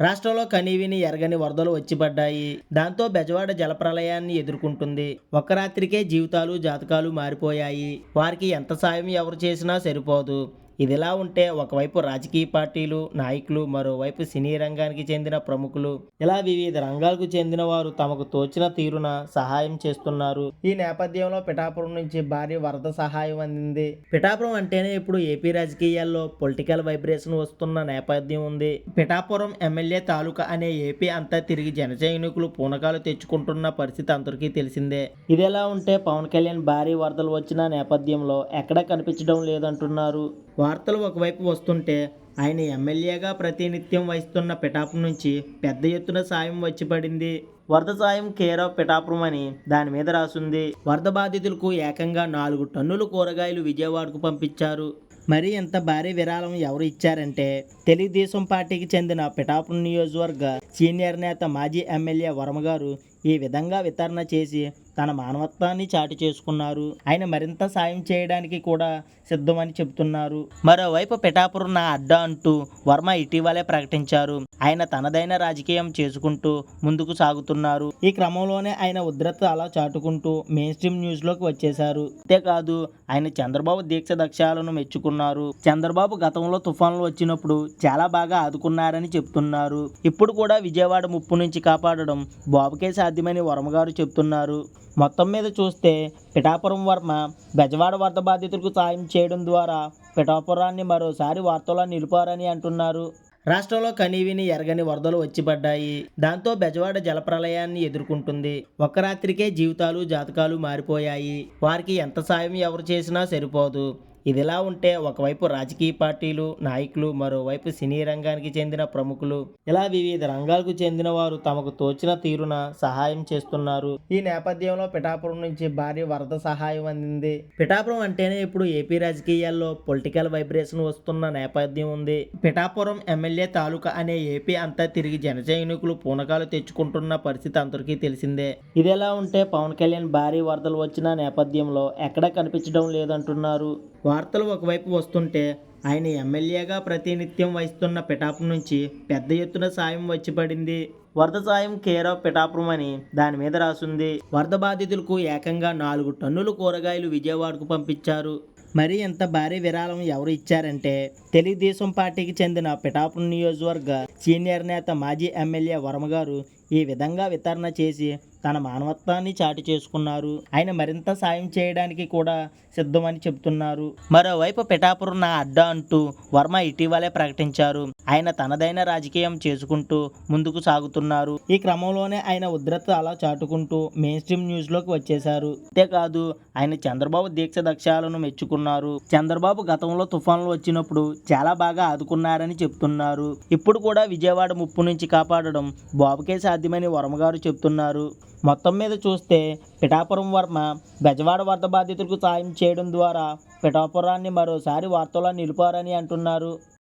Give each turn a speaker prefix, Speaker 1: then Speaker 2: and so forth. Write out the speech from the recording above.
Speaker 1: రాష్ట్రంలో కనీవిని ఎరగని వరదలు వచ్చిపడ్డాయి. దాంతో బెజవాడ జలప్రలయాన్ని ఎదుర్కొంటుంది. ఒక్క రాత్రికే జీవితాలు జాతకాలు మారిపోయాయి. వారికి ఎంత సాయం ఎవరు చేసినా సరిపోదు. ఇదిలా ఉంటే ఒకవైపు రాజకీయ పార్టీలు నాయకులు మరోవైపు సినీ రంగానికి చెందిన ప్రముఖులు. ఇలా వివిధ రంగాలకు చెందిన వారు తమకు తోచిన తీరున సహాయం చేస్తున్నారు. ఈ నేపథ్యంలో పిఠాపురం నుంచి భారీ వరద సహాయం అందింది. పిఠాపురం అంటేనే ఇప్పుడు ఏపీ రాజకీయాల్లో పొలిటికల్ వైబ్రేషన్ వస్తున్న నేపథ్యం ఉంది. పిఠాపురం ఎమ్మెల్యే తాలూకా అనే ఏపీ అంతా తిరిగి జనసైనికులు పూనకాలు తెచ్చుకుంటున్న పరిస్థితి అందరికీ తెలిసిందే. ఇదిలా ఉంటే పవన్ కళ్యాణ్ భారీ వరదలు వచ్చిన నేపథ్యంలో ఎక్కడా కనిపించడం లేదంటున్నారు. వార్తలు ఒకవైపు వస్తుంటే ఆయన ఎమ్మెల్యేగా ప్రతినిత్యం వహిస్తున్న పిఠాపురం నుంచి పెద్ద ఎత్తున సాయం వచ్చి పడింది వరద సాయం కేర్ ఆఫ్ పిఠాపురం అని దాని మీద రాసుంది. వరద బాధితులకు ఏకంగా నాలుగు టన్నుల కూరగాయలు విజయవాడకు పంపించారు. మరి ఇంత భారీ విరాళం ఎవరు ఇచ్చారంటే తెలుగుదేశం పార్టీకి చెందిన పిఠాపురం నియోజకవర్గ సీనియర్ నేత మాజీ ఎమ్మెల్యే వర్మ గారు ఈ విధంగా వితరణ చేసి తన మానవత్వాన్ని చాటి చేసుకున్నారు. ఆయన మరింత సాయం చేయడానికి కూడా సిద్ధమని చెబుతున్నారు. మరోవైపు పిఠాపురం నా అడ్డా అంటూ వర్మ ఇటీవలే ప్రకటించారు. ఆయన తనదైన రాజకీయం చేసుకుంటూ ముందుకు సాగుతున్నారు. ఈ క్రమంలోనే ఆయన ఉద్రత అలా చాటుకుంటూ మెయిన్ స్ట్రీమ్ న్యూస్లోకి వచ్చేశారు. అంతేకాదు ఆయన చంద్రబాబు దీక్ష దక్షాలను మెచ్చుకున్నారు. చంద్రబాబు గతంలో తుఫాన్లు వచ్చినప్పుడు చాలా బాగా ఆదుకున్నారని చెప్తున్నారు. ఇప్పుడు కూడా విజయవాడ ముప్పు నుంచి కాపాడడం బాబుకే సాధ్యమని వర్మగారు చెబుతున్నారు చెప్తున్నారు. మొత్తం మీద చూస్తే పిఠాపురం వర్మ బెజవాడ వరద బాధితులకు సాయం చేయడం ద్వారా పిఠాపురాన్ని మరోసారి వార్తల్లో నిలిపారని అంటున్నారు. రాష్ట్రంలో కనీవిని ఎరగని వరదలు వచ్చి పడ్డాయి దాంతో బెజవాడ జలప్రలయాన్ని ఎదుర్కొంటుంది. ఒక్క రాత్రికే జీవితాలు జాతకాలు మారిపోయాయి. వారికి ఎంత సాయం ఎవరు చేసినా సరిపోదు. ఇదిలా ఉంటే ఒకవైపు రాజకీయ పార్టీలు నాయకులు మరోవైపు సినీ రంగానికి చెందిన ప్రముఖులు. ఇలా వివిధ రంగాలకు చెందిన వారు తమకు తోచిన తీరున సహాయం చేస్తున్నారు. ఈ నేపథ్యంలో పిఠాపురం నుంచి భారీ వరద సహాయం అందింది. పిఠాపురం అంటేనే ఇప్పుడు ఏపీ రాజకీయాల్లో పొలిటికల్ వైబ్రేషన్ వస్తున్న నేపథ్యం ఉంది. పిఠాపురం ఎమ్మెల్యే తాలూకా అనే ఏపీ అంతా తిరిగి జనసైనికులు పూనకాలు తెచ్చుకుంటున్న పరిస్థితి అందరికీ తెలిసిందే. ఇదిలా ఉంటే పవన్ కళ్యాణ్ భారీ వరదలు వచ్చిన నేపథ్యంలో ఎక్కడా కనిపించడం లేదంటున్నారు. వార్తలు ఒకవైపు వస్తుంటే ఆయన ఎమ్మెల్యేగా ప్రతినిత్యం వహిస్తున్న పిఠాపురం నుంచి పెద్ద ఎత్తున సాయం వచ్చి పడింది వరద సాయం కేర్ ఆఫ్ పిఠాపురం అని దాని మీద రాసుంది. వరద బాధితులకు ఏకంగా నాలుగు టన్నుల కూరగాయలు విజయవాడకు పంపించారు. మరి ఇంత భారీ విరాళం ఎవరు ఇచ్చారంటే తెలుగుదేశం పార్టీకి చెందిన పిఠాపురం నియోజకవర్గ సీనియర్ నేత మాజీ ఎమ్మెల్యే వర్మ గారు ఈ విధంగా వితరణ చేసి తన మానవత్వాన్ని చాటి చేసుకున్నారు. ఆయన మరింత సాయం చేయడానికి కూడా సిద్ధమని చెబుతున్నారు. మరోవైపు పిఠాపురం నా అడ్డా అంటూ వర్మ ఇటీవలే ప్రకటించారు. ఆయన తనదైన రాజకీయం చేసుకుంటూ ముందుకు సాగుతున్నారు. ఈ క్రమంలోనే ఆయన ఉద్రత అలా చాటుకుంటూ మెయిన్ స్ట్రీమ్ న్యూస్లోకి వచ్చేశారు. అంతేకాదు ఆయన చంద్రబాబు దీక్ష దక్షాలను మెచ్చుకున్నారు. చంద్రబాబు గతంలో తుఫాన్లు వచ్చినప్పుడు చాలా బాగా ఆదుకున్నారని చెప్తున్నారు. ఇప్పుడు కూడా విజయవాడ ముప్పు నుంచి కాపాడడం బాబుకే సాధ్యమని వర్మ గారు చెప్తున్నారు మొత్తం మీద చూస్తే పిఠాపురం వర్మ బెజవాడ వరద బాధితులకు సాయం చేయడం ద్వారా పిఠాపురాన్ని మరోసారి వార్తల్లో నిలిపారని అంటున్నారు.